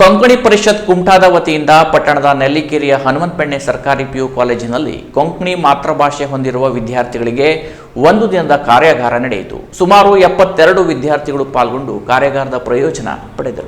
ಕೊಂಕಣಿ ಪರಿಷತ್ ಕುಮಟಾದ ವತಿಯಿಂದ ಪಟ್ಟಣದ ನೆಲ್ಲಿಕೆರೆಯ ಹನುಮಂತಪೆಣ್ಣೆ ಸರ್ಕಾರಿ ಪಿಯು ಕಾಲೇಜಿನಲ್ಲಿ ಕೊಂಕಣಿ ಮಾತೃಭಾಷೆ ಹೊಂದಿರುವ ವಿದ್ಯಾರ್ಥಿಗಳಿಗೆ ಒಂದು ದಿನದ ಕಾರ್ಯಾಗಾರ ನಡೆಯಿತು. ಸುಮಾರು ಎಪ್ಪತ್ತೆರಡು ವಿದ್ಯಾರ್ಥಿಗಳು ಪಾಲ್ಗೊಂಡು ಕಾರ್ಯಾಗಾರದ ಪ್ರಯೋಜನ ಪಡೆದರು.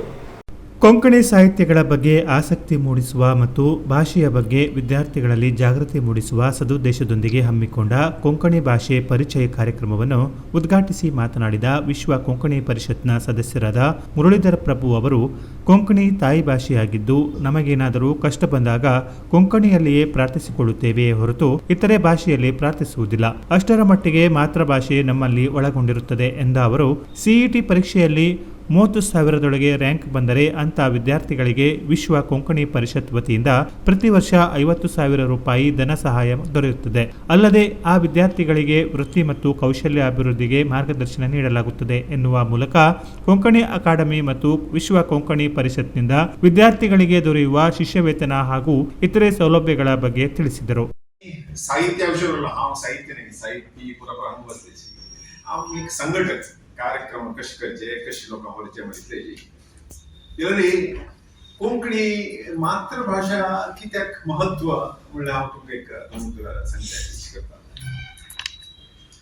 ಕೊಂಕಣಿ ಸಾಹಿತ್ಯಗಳ ಬಗ್ಗೆ ಆಸಕ್ತಿ ಮೂಡಿಸುವ ಮತ್ತು ಭಾಷೆಯ ಬಗ್ಗೆ ವಿದ್ಯಾರ್ಥಿಗಳಲ್ಲಿ ಜಾಗೃತಿ ಮೂಡಿಸುವ ಸದುದ್ದೇಶದೊಂದಿಗೆ ಹಮ್ಮಿಕೊಂಡ ಕೊಂಕಣಿ ಭಾಷೆ ಪರಿಚಯ ಕಾರ್ಯಕ್ರಮವನ್ನು ಉದ್ಘಾಟಿಸಿ ಮಾತನಾಡಿದ ವಿಶ್ವ ಕೊಂಕಣಿ ಪರಿಷತ್ನ ಸದಸ್ಯರಾದ ಮುರಳೀಧರ ಪ್ರಭು ಅವರು, ಕೊಂಕಣಿ ತಾಯಿ ಭಾಷೆಯಾಗಿದ್ದು ನಮಗೇನಾದರೂ ಕಷ್ಟ ಬಂದಾಗ ಕೊಂಕಣಿಯಲ್ಲಿಯೇ ಪ್ರಾರ್ಥಿಸಿಕೊಳ್ಳುತ್ತೇವೆಯೇ ಹೊರತು ಇತರೆ ಭಾಷೆಯಲ್ಲಿ ಪ್ರಾರ್ಥಿಸುವುದಿಲ್ಲ. ಅಷ್ಟರ ಮಟ್ಟಿಗೆ ಮಾತೃಭಾಷೆ ನಮ್ಮಲ್ಲಿ ಒಳಗೊಂಡಿರುತ್ತದೆ ಎಂದ ಅವರು, ಸಿಇಟಿ ಪರೀಕ್ಷೆಯಲ್ಲಿ ಮೂವತ್ತು ಸಾವಿರದೊಳಗೆ ರ್ಯಾಂಕ್ ಬಂದರೆ ಅಂಥ ವಿದ್ಯಾರ್ಥಿಗಳಿಗೆ ವಿಶ್ವ ಕೊಂಕಣಿ ಪರಿಷತ್ ವತಿಯಿಂದ ಪ್ರತಿ ವರ್ಷ ಐವತ್ತು ಸಾವಿರ ರೂಪಾಯಿ ಧನ ಸಹಾಯ ದೊರೆಯುತ್ತದೆ. ಅಲ್ಲದೆ ಆ ವಿದ್ಯಾರ್ಥಿಗಳಿಗೆ ವೃತ್ತಿ ಮತ್ತು ಕೌಶಲ್ಯ ಅಭಿವೃದ್ಧಿಗೆ ಮಾರ್ಗದರ್ಶನ ನೀಡಲಾಗುತ್ತದೆ ಎನ್ನುವ ಮೂಲಕ ಕೊಂಕಣಿ ಅಕಾಡೆಮಿ ಮತ್ತು ವಿಶ್ವ ಕೊಂಕಣಿ ಪರಿಷತ್ನಿಂದ ವಿದ್ಯಾರ್ಥಿಗಳಿಗೆ ದೊರೆಯುವ ಶಿಷ್ಯವೇತನ ಹಾಗೂ ಇತರೆ ಸೌಲಭ್ಯಗಳ ಬಗ್ಗೆ ತಿಳಿಸಿದರು. ಸಾಹಿತ್ಯ ವಿಷಯಗಳು ಸಾಹಿತ್ಯ ಸಂಘಟನೆ कार्यक्रम ಕಶ್ ಕರ್ಜೆ ಕಶ್ ಲೋಕ ಹೊರಚೆ ಮಾಡಿದ್ದೇವೆ ಇದರಲ್ಲಿ कोंकणी मातृभाषा कित्याक महत्त्व म्हणल्यार हांव तुम्ही एक सांगायची सांगता करता?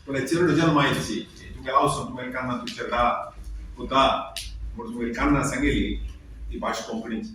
पूण चेडू जन्मा आव तुमगे आवसून तुमगे कान्ना तुमच्या दा होता. म्हणून तुम्ही कान्ना सांगेली ती भाशा कोंकणीची.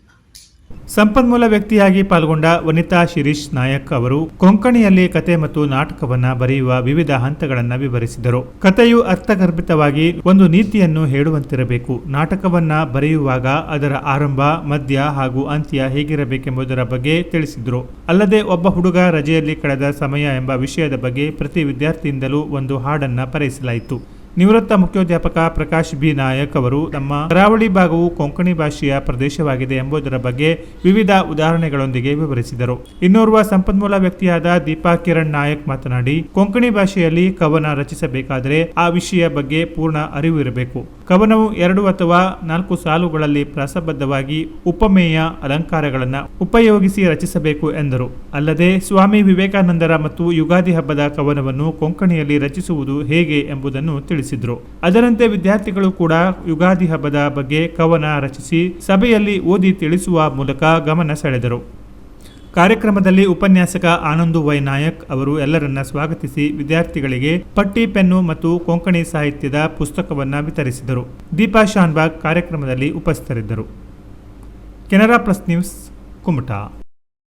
ಸಂಪನ್ಮೂಲ ವ್ಯಕ್ತಿಯಾಗಿ ಪಾಲ್ಗೊಂಡ ವನಿತಾ ಶಿರೀಶ್ ನಾಯಕ್ ಅವರು ಕೊಂಕಣಿಯಲ್ಲಿ ಕತೆ ಮತ್ತು ನಾಟಕವನ್ನ ಬರೆಯುವ ವಿವಿಧ ಹಂತಗಳನ್ನು ವಿವರಿಸಿದರು. ಕತೆಯು ಅರ್ಥಗರ್ಭಿತವಾಗಿ ಒಂದು ನೀತಿಯನ್ನು ಹೇಳುವಂತಿರಬೇಕು. ನಾಟಕವನ್ನ ಬರೆಯುವಾಗ ಅದರ ಆರಂಭ, ಮಧ್ಯ ಹಾಗೂ ಅಂತ್ಯ ಹೇಗಿರಬೇಕೆಂಬುದರ ಬಗ್ಗೆ ತಿಳಿಸಿದರು. ಅಲ್ಲದೆ ಒಬ್ಬ ಹುಡುಗ ರಜೆಯಲ್ಲಿ ಕಳೆದ ಸಮಯ ಎಂಬ ವಿಷಯದ ಬಗ್ಗೆ ಪ್ರತಿ ವಿದ್ಯಾರ್ಥಿಯಿಂದಲೂ ಒಂದು ಹಾಡನ್ನ ಬರೆಸಲಾಯಿತು ನಿವೃತ್ತ ಮುಖ್ಯೋಧ್ಯಾಪಕ ಪ್ರಕಾಶ್ ಬಿ. ನಾಯಕ್ ಅವರು ನಮ್ಮ ಕರಾವಳಿ ಭಾಗವು ಕೊಂಕಣಿ ಭಾಷೆಯ ಪ್ರದೇಶವಾಗಿದೆ ಎಂಬುದರ ಬಗ್ಗೆ ವಿವಿಧ ಉದಾಹರಣೆಗಳೊಂದಿಗೆ ವಿವರಿಸಿದರು. ಇನ್ನೋರ್ವ ಸಂಪನ್ಮೂಲ ವ್ಯಕ್ತಿಯಾದ ದೀಪಾ ಕಿರಣ್ ನಾಯಕ್ ಮಾತನಾಡಿ, ಕೊಂಕಣಿ ಭಾಷೆಯಲ್ಲಿ ಕವನ ರಚಿಸಬೇಕಾದರೆ ಆ ವಿಷಯ ಬಗ್ಗೆ ಪೂರ್ಣ ಅರಿವು ಇರಬೇಕು. ಕವನವು ಎರಡು ಅಥವಾ ನಾಲ್ಕು ಸಾಲುಗಳಲ್ಲಿ ಪ್ರಾಸಬದ್ಧವಾಗಿ ಉಪಮೇಯ ಅಲಂಕಾರಗಳನ್ನು ಉಪಯೋಗಿಸಿ ರಚಿಸಬೇಕು ಎಂದರು. ಅಲ್ಲದೆ ಸ್ವಾಮಿ ವಿವೇಕಾನಂದರ ಮತ್ತು ಯುಗಾದಿ ಹಬ್ಬದ ಕವನವನ್ನು ಕೊಂಕಣಿಯಲ್ಲಿ ರಚಿಸುವುದು ಹೇಗೆ ಎಂಬುದನ್ನು ತಿಳಿಸಿದರು ಅದರಂತೆ ವಿದ್ಯಾರ್ಥಿಗಳು ಕೂಡ ಯುಗಾದಿ ಹಬ್ಬದ ಬಗ್ಗೆ ಕವನ ರಚಿಸಿ ಸಭೆಯಲ್ಲಿ ಓದಿ ತಿಳಿಸುವ ಮೂಲಕ ಗಮನ ಸೆಳೆದರು. ಕಾರ್ಯಕ್ರಮದಲ್ಲಿ ಉಪನ್ಯಾಸಕ ಆನಂದು ವೈ ನಾಯಕ್ ಅವರು ಎಲ್ಲರನ್ನ ಸ್ವಾಗತಿಸಿ ವಿದ್ಯಾರ್ಥಿಗಳಿಗೆ ಪಟ್ಟಿ, ಪೆನ್ನು ಮತ್ತು ಕೊಂಕಣಿ ಸಾಹಿತ್ಯದ ಪುಸ್ತಕವನ್ನು ವಿತರಿಸಿದರು. ದೀಪಾ ಶಾನ್ಬಾಗ್ ಕಾರ್ಯಕ್ರಮದಲ್ಲಿ ಉಪಸ್ಥಿತರಿದ್ದರು. Canara plus news Kumta.